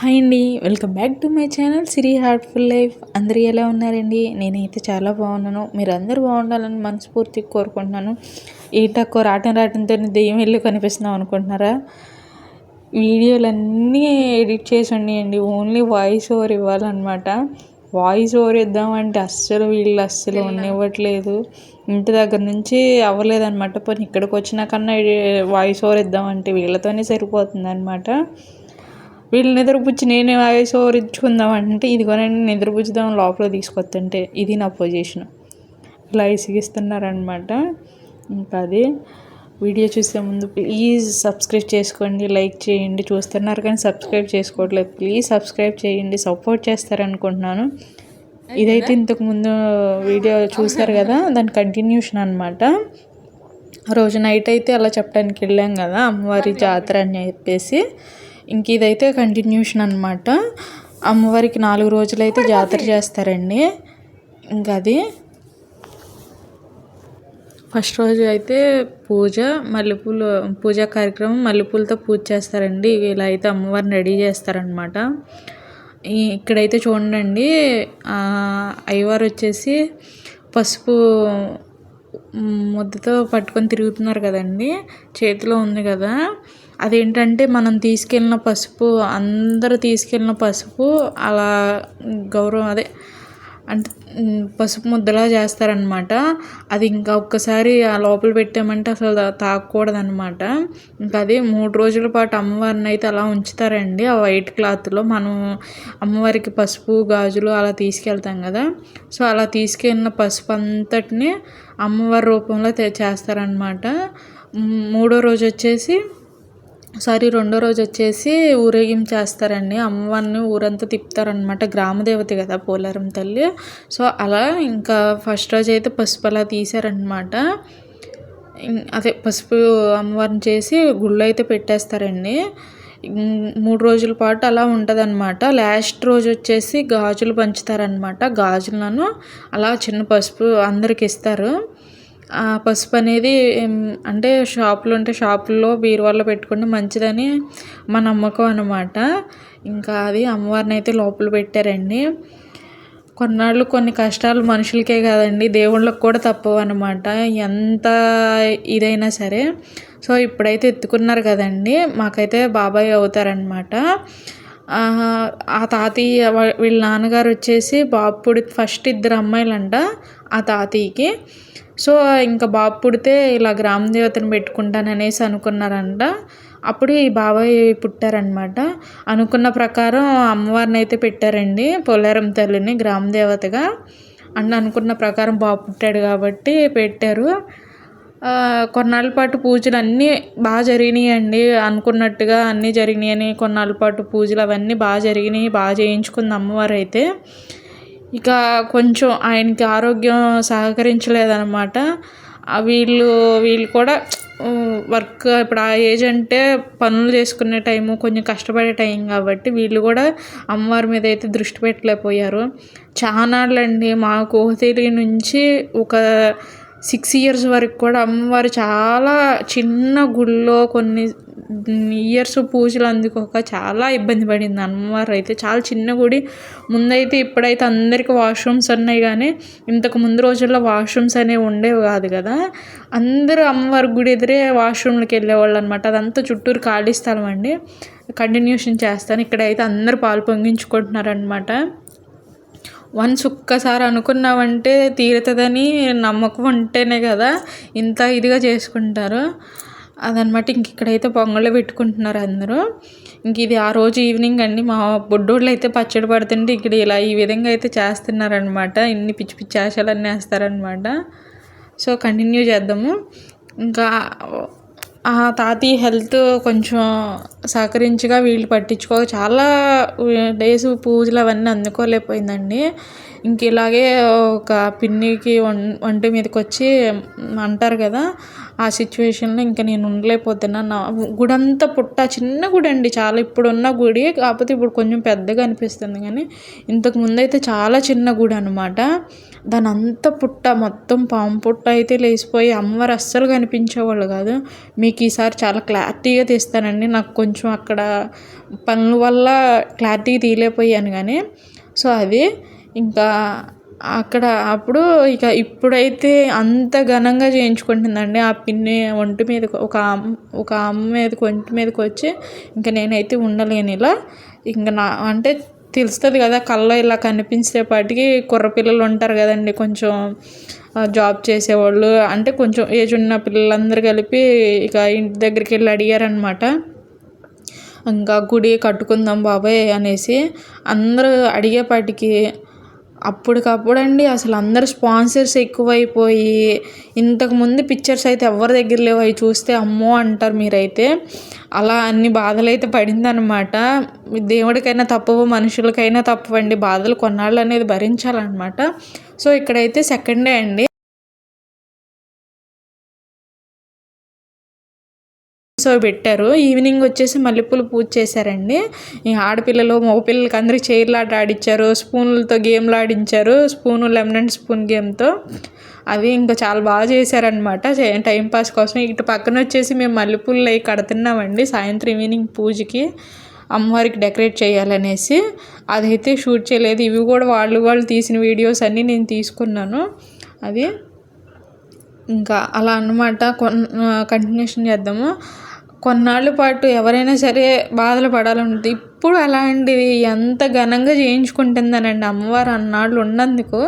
Hi అండి welcome back to my channel Siri heartful life. అందరూ ఎలా ఉన్నారండి? నేనైతే చాలా బాగున్నాను. మీరు అందరూ బాగుండాలని మనస్ఫూర్తిగా కోరుకుంటున్నాను. ఈ తక్కువ రాటం రావటంతో దెయ్యం వెళ్ళి కనిపిస్తున్నాం అనుకుంటున్నారా? వీడియోలన్నీ ఎడిట్ చేసి ఉన్నాయండి ఓన్లీ వాయిస్ ఓవర్ ఇవ్వాలన్నమాట. వాయిస్ ఓవర్ ఇద్దామంటే అస్సలు వీళ్ళు అస్సలు ఉండనివ్వట్లేదు. ఇంటి దగ్గర నుంచి అవ్వలేదన్నమాట. పోనీ ఇక్కడికి వచ్చినా కన్నా వాయిస్ ఓవర్ ఇద్దామంటే వీళ్ళతోనే సరిపోతుంది అనమాట వీళ్ళు నిద్రపుచ్చి నేనే వాయిస్ ఓవర్ ఇచ్చుకుందాం అంటే ఇదిగోనండి నిద్రపుచ్చుదాం లోపల తీసుకొస్తుంటే ఇది నా పొజిషన్. ఇలా ఇసిగిస్తున్నారనమాట ఇంకా అది వీడియో చూసే ముందు ప్లీజ్ సబ్స్క్రైబ్ చేసుకోండి లైక్ చేయండి. చూస్తున్నారు కానీ సబ్స్క్రైబ్ చేసుకోవట్లేదు. ప్లీజ్ సబ్స్క్రైబ్ చేయండి సపోర్ట్ చేస్తారనుకుంటున్నాను. ఇదైతే ఇంతకు ముందు వీడియో చూశారు కదా దాని కంటిన్యూషన్ అనమాట రోజు నైట్ అయితే అలా చెప్పడానికి వెళ్ళాం కదా అమ్మవారి జాతర అని చెప్పేసి. ఇంక ఇదైతే కంటిన్యూషన్ అనమాట అమ్మవారికి నాలుగు రోజులైతే జాతర చేస్తారండి. ఇంకా అది ఫస్ట్ రోజు అయితే పూజ మల్లెపూలు పూజా కార్యక్రమం మల్లెపూలతో పూజ చేస్తారండి. ఇలా అయితే అమ్మవారిని రెడీ చేస్తారనమాట ఇక్కడైతే చూడండి అయ్యవారు వచ్చేసి పసుపు ముద్దతో పట్టుకొని తిరుగుతున్నారు కదండి. చేతిలో ఉంది కదా. అదేంటంటే మనం తీసుకెళ్ళిన పసుపు అందరూ తీసుకెళ్ళిన పసుపు అలా గౌరవం అదే అంటే పసుపు ముద్దలా చేస్తారనమాట అది ఇంకా ఒక్కసారి ఆ లోపల పెట్టామంటే అసలు తాకూడదనమాట ఇంకా అది మూడు రోజుల పాటు అమ్మవారిని అయితే అలా ఉంచుతారండి. ఆ వైట్ క్లాత్లో మనం అమ్మవారికి పసుపు గాజులు అలా తీసుకెళ్తాం కదా. సో అలా తీసుకెళ్ళిన పసుపు అంతటిని అమ్మవారి రూపంలో చేస్తారనమాట మూడో రోజు వచ్చేసి సారీ రెండో రోజు వచ్చేసి ఊరేగింపు చేస్తారండి. అమ్మవారిని ఊరంతా తిప్పుతారనమాట గ్రామదేవత కదా పోలారం తల్లి. సో అలా ఇంకా ఫస్ట్ రోజు అయితే పసుపు అలా తీశారనమాట అదే పసుపు అమ్మవారిని చేసి గుళ్ళు అయితే పెట్టేస్తారండి. మూడు రోజుల పాటు అలా ఉంటుంది అనమాట లాస్ట్ రోజు వచ్చేసి గాజులు పంచుతారనమాట గాజులను అలా చిన్న పసుపు అందరికి ఇస్తారు. పసుపు అనేది అంటే షాపులు ఉంటే షాపుల్లో బీరువాలో పెట్టుకుంటే మంచిదని మా నమ్మకం అనమాట ఇంకా అది అమ్మవారిని అయితే లోపల పెట్టారండి. కొన్నాళ్ళు కొన్ని కష్టాలు మనుషులకే కాదండి దేవుళ్ళకి కూడా తప్పవు అనమాట ఎంత ఇదైనా సరే. సో ఇప్పుడైతే ఎత్తుకున్నారు కదండి మాకైతే బాబాయ్ అవుతారనమాట ఆ తాతయ్య వీళ్ళ నాన్నగారు వచ్చేసి బాపుడి ఫస్ట్ ఇద్దరు అమ్మాయిలంట ఆ తాతయ్యకి. సో ఇంకా బాబు పుడితే ఇలా గ్రామ దేవతను పెట్టుకుంటాననేసి అనుకున్నారంట. అప్పుడు ఈ బాబాయ్ పుట్టారనమాట అనుకున్న ప్రకారం అమ్మవారిని అయితే పెట్టారండి పోలేరం తల్లిని గ్రామ దేవతగా. అండ్ అనుకున్న ప్రకారం బాబు పుట్టాడు కాబట్టి పెట్టారు. కొన్నాళ్ళ పాటు పూజలు అన్నీ బాగా జరిగినాయి అండి అనుకున్నట్టుగా అన్నీ జరిగినాయని కొన్నాళ్ళ పాటు పూజలు అవన్నీ బాగా జరిగినాయి బాగా చేయించుకుంది అమ్మవారు అయితే ఇక కొంచెం ఆయనకి ఆరోగ్యం సహకరించలేదన్నమాట. వీళ్ళు వీళ్ళు కూడా వర్క్ ఇప్పుడు ఆ ఏజ్ అంటే పనులు చేసుకునే టైము కొంచెం కష్టపడే టైం కాబట్టి వీళ్ళు కూడా అమ్మవారి మీద అయితే దృష్టి పెట్టలేకపోయారు. చానాళ్ళండి మా కోహతేలి నుంచి ఒక సిక్స్ ఇయర్స్ వరకు కూడా అమ్మవారు చాలా చిన్న గుళ్ళో కొన్ని ఇయర్స్ పూజలు అందుకోక చాలా ఇబ్బంది పడింది అమ్మవారు అయితే. చాలా చిన్న గుడి. ముందైతే ఇప్పుడైతే అందరికీ వాష్రూమ్స్ ఉన్నాయి కానీ ఇంతకు ముందు రోజుల్లో వాష్రూమ్స్ అనేవి ఉండేవి కాదు కదా. అందరూ అమ్మవారి గుడి ఎదురే వాష్రూమ్కి వెళ్ళేవాళ్ళు అనమాట అదంతా చుట్టూరు ఖాళీ స్థలం అండి. కంటిన్యూషన్ చేస్తాను. ఇక్కడైతే అందరూ పాలు పొంగించుకుంటున్నారనమాట వన్స్ ఒక్కసారి అనుకున్నామంటే తీరుతుందని నమ్మకం ఉంటేనే కదా ఇంత ఇదిగా చేసుకుంటారు. అదనమాట ఇంక ఇక్కడైతే పొంగళ్ళు పెట్టుకుంటున్నారు అందరూ. ఇంక ఇది ఆ రోజు ఈవినింగ్ అండి. మా బొడ్డోళ్ళు అయితే పచ్చడి పడుతుంటే ఇక్కడ ఇలా ఈ విధంగా అయితే చేస్తున్నారనమాట. ఇన్ని పిచ్చి పిచ్చి ఆశలన్నీ వేస్తారనమాట. సో కంటిన్యూ చేద్దాము. ఇంకా తాతయ్య హెల్త్ కొంచెం సహకరించగా వీళ్ళు పట్టించుకో చాలా డేస్ పూజలు అవన్నీ అందుకోలేకపోయిందండి. ఇంక ఇలాగే ఒక పిన్నికి వం ఒంటి మీదకి వచ్చి అంటారు కదా ఆ సిచ్యువేషన్లో ఇంకా నేను ఉండలేకపోతున్నా. నా గుడి అంతా పుట్ట చిన్న గుడి అండి చాలా. ఇప్పుడున్న గుడి కాకపోతే ఇప్పుడు కొంచెం పెద్దగా అనిపిస్తుంది కానీ ఇంతకు ముందు అయితే చాలా చిన్న గుడి అనమాట దాని అంత పుట్ట మొత్తం పాము పుట్ట అయితే లేచిపోయి అమ్మవారు అస్సలు కనిపించేవాళ్ళు కాదు. మీకు ఈసారి చాలా క్లారిటీగా తీస్తానండి. నాకు కొంచెం అక్కడ పనుల వల్ల క్లారిటీ తీయలేకపోయాను కానీ సో అది ఇంకా అక్కడ అప్పుడు ఇక ఇప్పుడైతే అంత ఘనంగా చేయించుకుంటుందండి. ఆ పిన్ని ఒంటి మీద ఒక ఒక అమ్మ మీదకి ఒంటి మీదకి వచ్చి ఇంకా నేనైతే ఉండలేను ఇలా. ఇంకా నా అంటే తెలుస్తుంది కదా కళ్ళ ఇలా కనిపించేపాటికి కుర్రపిల్లలు ఉంటారు కదండి. కొంచెం జాబ్ చేసేవాళ్ళు. అంటే కొంచెం ఏజ్ ఉన్న పిల్లలందరూ కలిపి ఇక ఇంటి దగ్గరికి వెళ్ళి అడిగారనమాట ఇంకా గుడి కట్టుకుందాం బాబాయ్ అనేసి అందరూ అడిగేపాటికి అప్పటికప్పుడండి అసలు అందరు స్పాన్సర్స్ ఎక్కువైపోయి ఇంతకుముందు పిక్చర్స్ అయితే ఎవరి దగ్గర లేవు. అవి చూస్తే అమ్మో అంటారు మీరైతే. అలా అన్ని బాధలు అయితే పడిందనమాట. దేవుడికైనా తప్పవు మనుషులకైనా తప్పవండి. బాధలు కొన్నాళ్ళు అనేది భరించాలన్నమాట. సో ఇక్కడైతే సెకండ్ డే అండి. సో పెట్టారు. ఈవినింగ్ వచ్చేసి మల్లెపూలు పూజ చేశారండి. ఈ ఆడపిల్లలు మగపిల్లలకి అందరికి చైర్లాట ఆడించారు స్పూన్లతో గేమ్లు ఆడించారు. స్పూను లెమన్ అండ్ స్పూన్ గేమ్తో. అవి ఇంకా చాలా బాగా చేశారనమాట టైంపాస్ కోసం ఇటు పక్కన వచ్చేసి మేము మల్లెపూలు అవి కడుతున్నామండి సాయంత్రం ఈవినింగ్ పూజకి. అమ్మవారికి డెకరేట్ చేయాలనేసి. అదైతే షూట్ చేయలేదు. ఇవి కూడా వాళ్ళు వాళ్ళు తీసిన వీడియోస్ అన్నీ నేను తీసుకున్నాను. అది ఇంకా అలా అన్నమాట. కొన్ కంటిన్యూషన్ చేద్దాము. కొన్నాళ్ళ పాటు ఎవరైనా సరే బాధలు పడాలంటే ఇప్పుడు అలాంటివి ఎంత ఘనంగా చేయించుకుంటుందనండి అమ్మవారు అన్నాళ్ళు ఉన్నందుకు.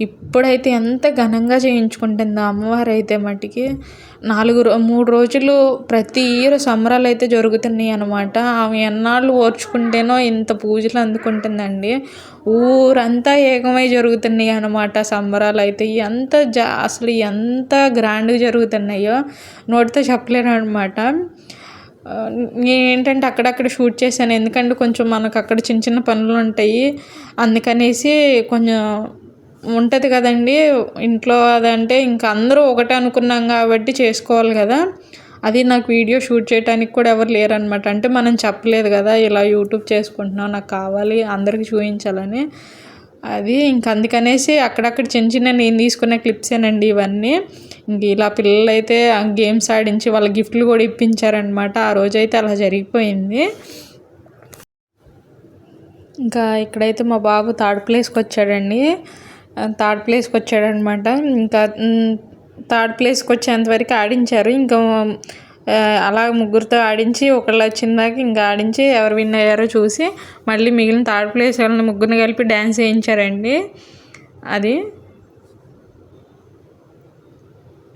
ఇప్పుడైతే ఎంత ఘనంగా చేయించుకుంటుందో అమ్మవారు అయితే మటుకి. నాలుగు రో మూడు రోజులు ప్రతి ఇయర్ సంబరాలు అయితే జరుగుతున్నాయి అనమాట ఆమె ఎన్నాళ్ళు ఓర్చుకుంటేనో ఇంత పూజలు అందుకుంటుందండి. ఊరంతా ఏకమై జరుగుతున్నాయి అనమాట సంబరాలు అయితే. ఎంత జా అసలు ఎంత గ్రాండ్గా జరుగుతున్నాయో నోటితో చెప్పలేను అనమాట ఏంటంటే అక్కడక్కడ షూట్ చేశాను. ఎందుకంటే కొంచెం మనకు అక్కడ చిన్న చిన్న పనులు ఉంటాయి. అందుకనేసి కొంచెం ఉంటుంది కదండి. ఇంట్లో అదంటే ఇంకా అందరూ ఒకటే అనుకున్నాం కాబట్టి చేసుకోవాలి కదా. అది నాకు వీడియో షూట్ చేయడానికి కూడా ఎవరు లేరనమాట అంటే మనం చెప్పలేదు కదా ఇలా యూట్యూబ్ చేసుకుంటున్నాం నాకు కావాలి అందరికీ చూపించాలని. అది ఇంక అందుకనేసి అక్కడక్కడ చిన్న చిన్న నేను తీసుకున్న క్లిప్సేనండి ఇవన్నీ. ఇంక ఇలా పిల్లలు అయితే గేమ్స్ ఆడించి వాళ్ళ గిఫ్ట్లు కూడా ఇప్పించారనమాట ఆ రోజైతే అలా జరిగిపోయింది. ఇంకా ఇక్కడైతే మా బాబు థర్డ్ ప్లేస్కి వచ్చాడండి. థర్డ్ ప్లేస్కి వచ్చాడనమాట ఇంకా థర్డ్ ప్లేస్కి వచ్చేంతవరకు ఆడించారు. ఇంకా అలా ముగ్గురితో ఆడించి ఒకళ్ళు వచ్చిందాక ఇంకా ఆడించి ఎవరు విన్ అయ్యారో చూసి మళ్ళీ మిగిలిన థర్డ్ ప్లేస్ వాళ్ళని ముగ్గురిని కలిపి డ్యాన్స్ వేయించారండి అది.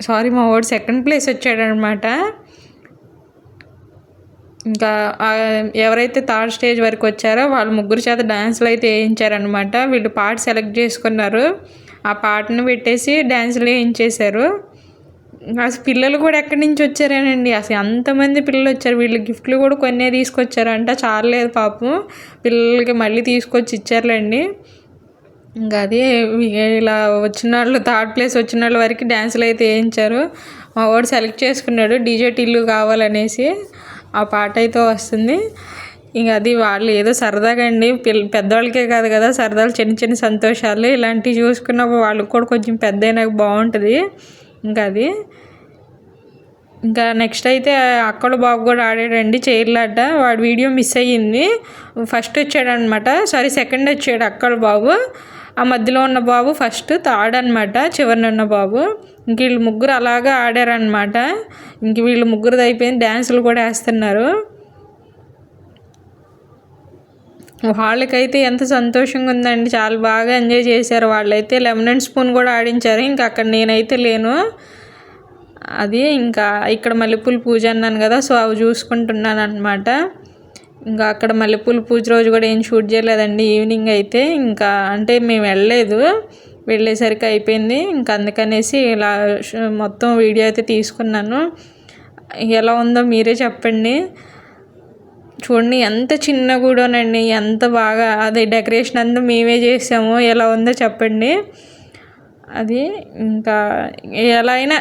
సారీ మా వాడు సెకండ్ ప్లేస్ వచ్చాడనమాట ఇంకా ఎవరైతే థర్డ్ స్టేజ్ వరకు వచ్చారో వాళ్ళు ముగ్గురు చేత డ్యాన్సులు అయితే వేయించారనమాట వీళ్ళు పాట సెలెక్ట్ చేసుకున్నారు. ఆ పాటను పెట్టేసి డ్యాన్సులు వేయించేశారు. అసలు పిల్లలు కూడా ఎక్కడి నుంచి వచ్చారేనండి? అసలు అంతమంది పిల్లలు వచ్చారు? వీళ్ళు గిఫ్ట్లు కూడా కొన్నే తీసుకొచ్చారంట. చాలలేదు పాపం. పిల్లలకి మళ్ళీ తీసుకొచ్చి ఇచ్చారులేండి. ఇంకా అది ఇలా వచ్చిన వాళ్ళు థర్డ్ ప్లేస్ వచ్చిన వాళ్ళ వరకు డ్యాన్సులు అయితే వేయించారు. మా వాడు సెలెక్ట్ చేసుకున్నాడు. డీజే టిల్లు కావాలనేసి. ఆ పాట అయితే వస్తుంది. ఇంకా అది వాళ్ళు ఏదో సరదాగా అండి. పిల్ల పెద్దవాళ్ళకే కాదు కదా సరదాలు చిన్న చిన్న సంతోషాలు ఇలాంటివి చూసుకున్నప్పుడు వాళ్ళకి కూడా కొంచెం పెద్ద అయినాక బాగుంటుంది. ఇంకా అది. ఇంకా నెక్స్ట్ అయితే అక్కడ బాబు కూడా ఆడాడండి చైర్లాట. వాడు వీడియో మిస్ అయ్యింది. ఫస్ట్ వచ్చాడు అనమాట సారీ సెకండ్ వచ్చాడు అక్కడ బాబు. ఆ మధ్యలో ఉన్న బాబు ఫస్ట్ థర్డ్ అనమాట చివరిన ఉన్న బాబు. ఇంక వీళ్ళు ముగ్గురు అలాగా ఆడారనమాట ఇంక వీళ్ళు ముగ్గురు అయిపోయింది. డ్యాన్సులు కూడా వేస్తున్నారు. వాళ్ళకైతే ఎంత సంతోషంగా ఉందండి. చాలా బాగా ఎంజాయ్ చేశారు వాళ్ళైతే. లెమన్ అండ్ స్పూన్ కూడా ఆడించారు. ఇంకా అక్కడ నేనైతే లేను. అది ఇంకా ఇక్కడ మల్లెపూల పూజ అన్నాను కదా సో అవి చూసుకుంటున్నాను అనమాట ఇంకా అక్కడ మల్లెపూల పూజ రోజు కూడా ఏం షూట్ చేయలేదండి. ఈవినింగ్ అయితే. ఇంకా అంటే మేము వెళ్ళలేదు. వెళ్ళేసరికి అయిపోయింది. ఇంకా అందుకనేసి ఇలా మొత్తం వీడియో అయితే తీసుకున్నాను. ఎలా ఉందో మీరే చెప్పండి. చూడండి ఎంత చిన్న గూడోనండి ఎంత బాగా అది డెకరేషన్ అంతా మేమే చేసాము. ఎలా ఉందో చెప్పండి. అది ఇంకా ఎలా అయినా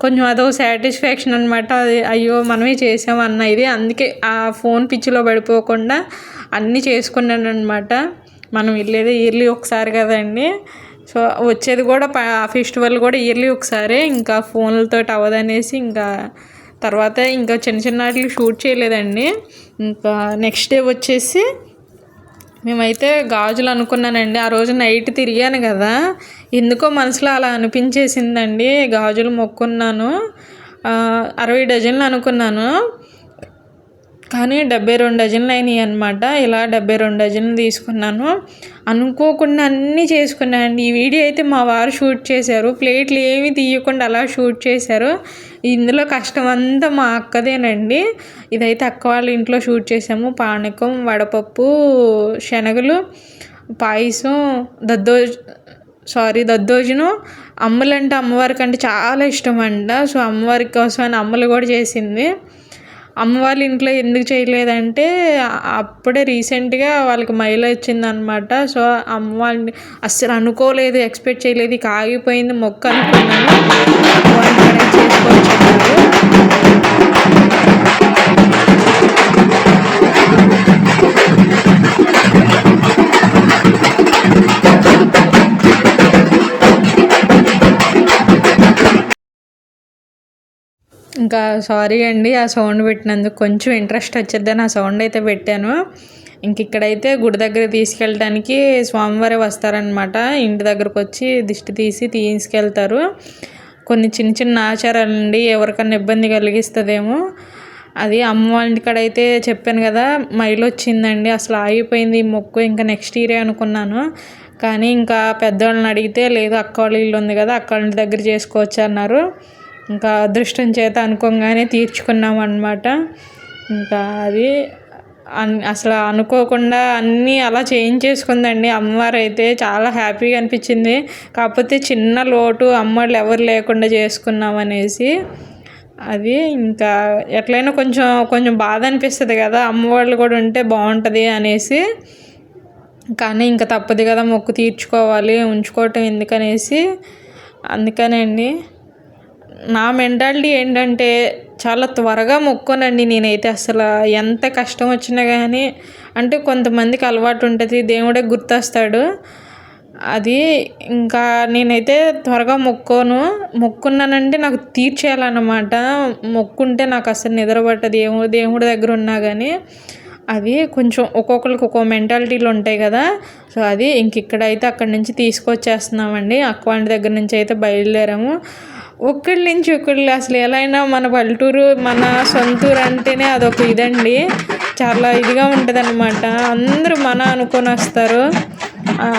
కొంచెం అదో సాటిస్ఫాక్షన్ అనమాట అది అయ్యో మనమే చేసాం అన్న ఇది. అందుకే ఆ ఫోన్ పిచ్చిలో పడిపోకుండా అన్నీ చేసుకున్నాను అనమాట మనం వెళ్ళేది ఇయర్లీ ఒకసారి కదండి. సో వచ్చేది కూడా ఆ ఫెస్టివల్ కూడా ఇయర్లీ ఒకసారి ఇంకా ఫోన్లతో అవ్వదనేసి ఇంకా తర్వాత ఇంకా చిన్న చిన్న వాటికి షూట్ చేయలేదండి. ఇంకా నెక్స్ట్ డే వచ్చేసి మేమైతే గాజులు అనుకున్నానండి. ఆ రోజు నైట్ తిరిగాను కదా. ఎందుకో మనసులో అలా అనిపించేసిందండి. గాజులు మొక్కున్నాను. అరవై డజన్లు అనుకున్నాను. కానీ డెబ్బై రెండు డజన్లు అయినాయి అనమాట ఇలా డెబ్బై రెండు డజన్లు తీసుకున్నాను. అనుకోకుండా అన్నీ చేసుకున్నాను అండి ఈ వీడియో అయితే మా వారు షూట్ చేశారు. ప్లేట్లు ఏమి తీయకుండా అలా షూట్ చేశారు. ఇందులో కష్టం అంతా మా అక్కదేనండి. ఇదైతే అక్క వాళ్ళ ఇంట్లో షూట్ చేసాము పానకం వడపప్పు శనగలు పాయసం దద్దో సారీ దద్దోజనం అమ్మలంటే అమ్మవారికి అంటే చాలా ఇష్టం అంట సో అమ్మవారి కోసం అని అమ్మలు కూడా చేసింది. అమ్మ వాళ్ళ ఇంట్లో ఎందుకు చేయలేదంటే అప్పుడే రీసెంట్గా వాళ్ళకి మైలు వచ్చిందనమాట సో అమ్మ వాళ్ళని అస్సలు అనుకోలేదు ఎక్స్పెక్ట్ చేయలేదు. ఇక ఆగిపోయింది మొక్క అనుకున్నాను. ఇంకా సారీ అండి ఆ సౌండ్ పెట్టినందుకు కొంచెం ఇంట్రెస్ట్ వచ్చేద్దని ఆ సౌండ్ అయితే పెట్టాను. ఇంక ఇక్కడైతే గుడి దగ్గర తీసుకెళ్ళడానికి స్వామివారే వస్తారనమాట ఇంటి దగ్గరకు వచ్చి దిష్టి తీసి తీసుకెళ్తారు. కొన్ని చిన్న చిన్న ఆచారాలు అండి ఎవరికన్నా ఇబ్బంది కలిగిస్తుందేమో. అది అమ్మ వాళ్ళ అయితే చెప్పాను కదా మైలు వచ్చిందండి అసలు ఆగిపోయింది ఈ మొక్కు ఇంకా నెక్స్ట్ ఇయరే అనుకున్నాను. కానీ ఇంకా పెద్దవాళ్ళని అడిగితే లేదు అక్క వాళ్ళ ఇల్లు ఉంది కదా అక్క వాళ్ళ దగ్గర చేసుకోవచ్చు అన్నారు ఇంకా అదృష్టం చేత అనుకోగానే తీర్చుకున్నాం అనమాట ఇంకా అది అసలు అనుకోకుండా అన్నీ అలా చేయించేసుకుందండి. అమ్మవారు అయితే చాలా హ్యాపీగా అనిపించింది. కాకపోతే చిన్న లోటు అమ్మవాళ్ళు ఎవరు లేకుండా చేసుకున్నాం అనేసి అది ఇంకా ఎట్లయినా కొంచెం కొంచెం బాధ అనిపిస్తుంది కదా అమ్మవాళ్ళు కూడా ఉంటే బాగుంటుంది అనేసి. కానీ ఇంకా తప్పదు కదా మొక్కు తీర్చుకోవాలి ఉంచుకోవటం ఎందుకనేసి. అందుకనే అండి. నా మెంటాలిటీ ఏంటంటే చాలా త్వరగా మొక్కోనండి నేనైతే అసలు ఎంత కష్టం వచ్చినా కానీ అంటే కొంతమందికి అలవాటు ఉంటుంది దేవుడే గుర్తొస్తాడు. అది ఇంకా నేనైతే త్వరగా మొక్కోను. మొక్కున్నానంటే నాకు తీర్చేయాలన్నమాట. మొక్కుంటే నాకు అసలు నిద్ర పట్టదు దేవుడి దగ్గర ఉన్నా కానీ అది కొంచెం ఒక్కొక్కరికి ఒక్కో మెంటాలిటీలు ఉంటాయి కదా. సో అది ఇంక ఇక్కడైతే అక్కడి నుంచి తీసుకొచ్చేస్తున్నామండి. అక్వాంటి దగ్గర నుంచి అయితే బయలుదేరాము. ఒకళ్ళ నుంచి ఒకళ్ళు అసలు ఎలా అయినా మన పల్లెటూరు మన సొంతూరు అంటేనే అదొక ఇదండి. చాలా ఇదిగా ఉంటుంది అందరూ మన అనుకొని వస్తారు.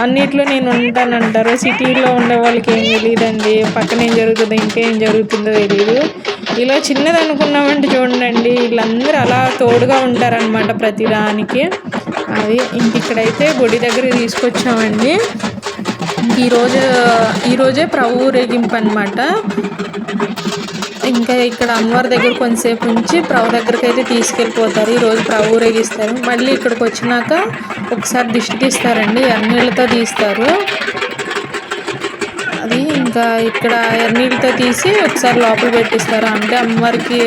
అన్నిట్లో నేను ఉంటానంటారు. సిటీలో ఉండే వాళ్ళకి ఏం తెలియదండి పక్కన ఏం జరుగుతుందో ఇంకేం జరుగుతుందో తెలియదు ఇలా చిన్నది అనుకున్నామంటే చూడండి వీళ్ళందరూ అలా తోడుగా ఉంటారనమాట ప్రతిదానికి. అది ఇంక ఇక్కడైతే గుడి దగ్గర తీసుకొచ్చామండి. ఈరోజు ఈరోజే ప్రభు ఊరేగింపు అనమాట ఇంకా ఇక్కడ అమ్మవారి దగ్గర కొంతసేపు ఉంచి ప్రభు దగ్గరికి అయితే తీసుకెళ్ళిపోతారు ఈరోజు ప్రభు ఊరేగిస్తారు మళ్ళీ ఇక్కడికి వచ్చినాక ఒకసారి దిష్టి తీస్తారండి ఎర్నీళ్ళతో తీస్తారు. అది ఇంకా ఇక్కడ ఎర్నీళ్ళతో తీసి ఒకసారి లోపల పెట్టిస్తారు. అంటే అమ్మవారికి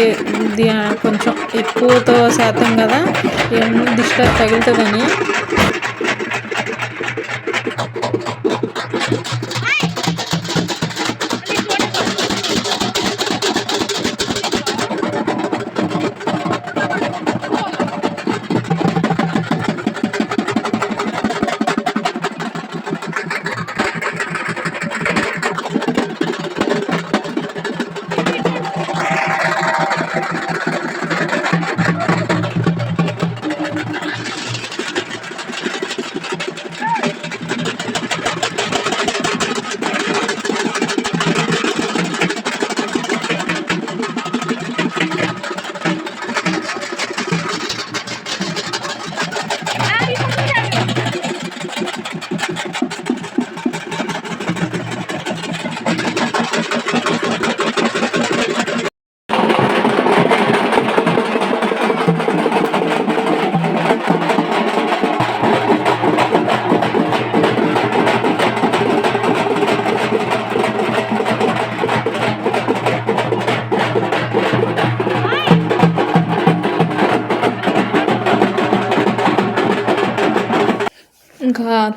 కొంచెం ఎక్కువతో శాతం కదా ఏమన్నా దిష్టి తగులుతుందని.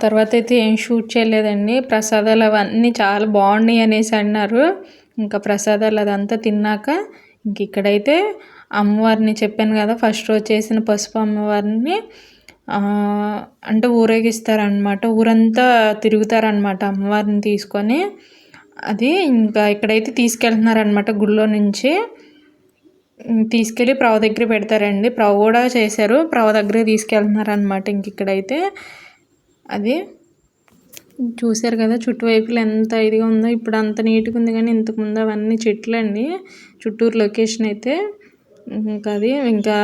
తర్వాత అయితే ఏం షూట్ చేయలేదండి. ప్రసాదాలు అవన్నీ చాలా బాగున్నాయి అనేసి అన్నారు. ఇంకా ప్రసాదాలు అదంతా తిన్నాక ఇంక ఇక్కడైతే అమ్మవారిని చెప్పాను కదా ఫస్ట్ రోజు చేసిన పసుపు అమ్మవారిని. అంటే ఊరేగిస్తారనమాట ఊరంతా తిరుగుతారనమాట అమ్మవారిని తీసుకొని. అది ఇంకా ఇక్కడైతే తీసుకెళ్తున్నారనమాట గుళ్ళో నుంచి. తీసుకెళ్ళి ప్రవ దగ్గర పెడతారండి. ప్రవ కూడా చేశారు. ప్రవ దగ్గరే తీసుకెళ్తున్నారనమాట ఇంక ఇక్కడైతే. అది చూశారు కదా చుట్టువైపులు ఎంత ఇదిగా ఉందో. ఇప్పుడు అంత నీట్గా ఉంది కానీ ఇంతకుముందు అవన్నీ చెట్లు అండి చుట్టూరు లొకేషన్ అయితే ఇంకా అది ఇంకా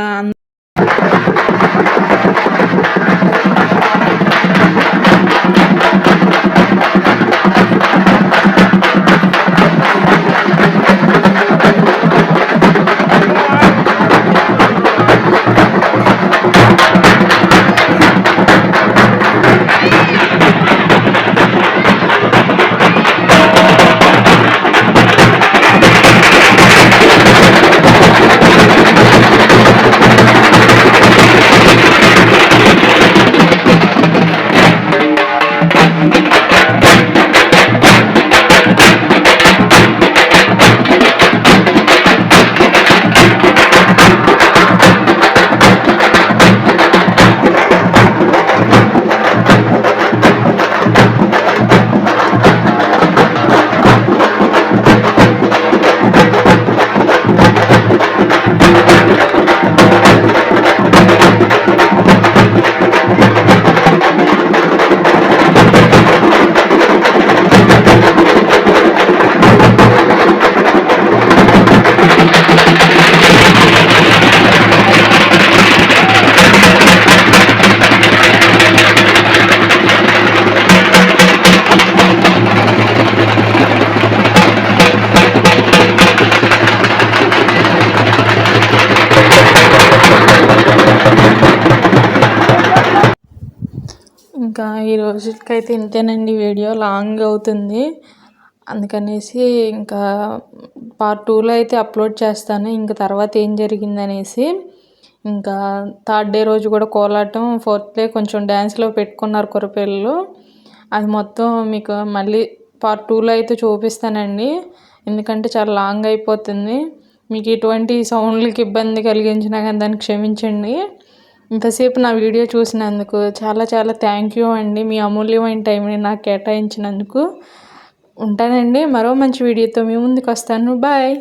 రోజులకైతే ఈ రోజుకైతే ఇంతేనండి వీడియో లాంగ్ అవుతుంది. అందుకనేసి ఇంకా పార్ట్ టూలో అయితే అప్లోడ్ చేస్తాను. ఇంకా తర్వాత ఏం జరిగిందనేసి ఇంకా థర్డ్ డే రోజు కూడా కోలాటం ఫోర్త్ డే కొంచెం డ్యాన్స్లో పెట్టుకున్నారు కురపిల్లలు అది మొత్తం మీకు మళ్ళీ పార్ట్ టూలో అయితే చూపిస్తానండి. ఎందుకంటే చాలా లాంగ్ అయిపోతుంది. మీకు ఎటువంటి సౌండ్లకి ఇబ్బంది కలిగించినా కానీ దాన్ని క్షమించండి. ఇంతసేపు నా వీడియో చూసినందుకు చాలా చాలా థ్యాంక్ యూ అండి. మీ అమూల్యమైన టైంని నాకు కేటాయించినందుకు. ఉంటానండి. మరో మంచి వీడియోతో మీ ముందుకు వస్తాను. బాయ్